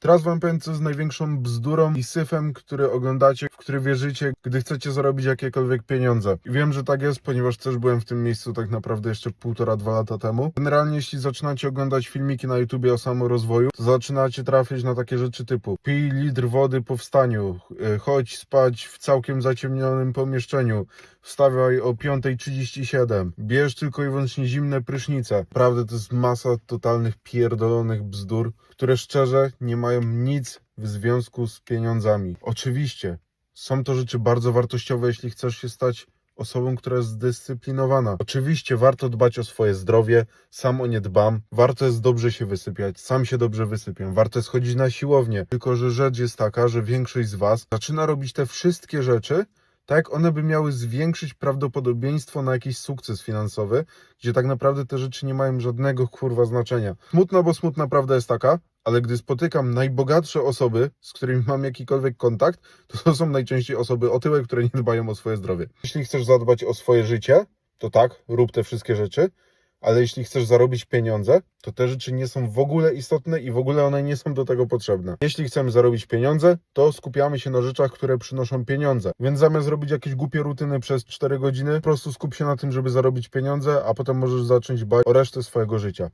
Teraz wam powiem, co jest największą bzdurą i syfem, który oglądacie, który wierzycie, gdy chcecie zarobić jakiekolwiek pieniądze. I wiem, że tak jest, ponieważ też byłem w tym miejscu tak naprawdę jeszcze półtora, dwa lata temu. Generalnie, jeśli zaczynacie oglądać filmiki na YouTubie o samorozwoju, to zaczynacie trafiać na takie rzeczy typu pij litr wody po wstaniu, y, chodź spać w całkiem zaciemnionym pomieszczeniu, wstawaj o 5.37, bierz tylko i wyłącznie zimne prysznice. Prawda, to jest masa totalnych pierdolonych bzdur, które szczerze nie mają nic w związku z pieniądzami. Oczywiście, są to rzeczy bardzo wartościowe, jeśli chcesz się stać osobą, która jest zdyscyplinowana. Oczywiście warto dbać o swoje zdrowie, sam o nie dbam. Warto jest dobrze się wysypiać, sam się dobrze wysypiam. Warto jest chodzić na siłownię. Tylko, że rzecz jest taka, że większość z Was zaczyna robić te wszystkie rzeczy, tak one by miały zwiększyć prawdopodobieństwo na jakiś sukces finansowy, gdzie tak naprawdę te rzeczy nie mają żadnego kurwa znaczenia. Smutna, bo smutna prawda jest taka, ale gdy spotykam najbogatsze osoby, z którymi mam jakikolwiek kontakt, to to są najczęściej osoby otyłe, które nie dbają o swoje zdrowie. Jeśli chcesz zadbać o swoje życie, to tak, rób te wszystkie rzeczy, ale jeśli chcesz zarobić pieniądze, to te rzeczy nie są w ogóle istotne i w ogóle one nie są do tego potrzebne. Jeśli chcemy zarobić pieniądze, to skupiamy się na rzeczach, które przynoszą pieniądze. Więc zamiast robić jakieś głupie rutyny przez 4 godziny, po prostu skup się na tym, żeby zarobić pieniądze, a potem możesz zacząć dbać o resztę swojego życia.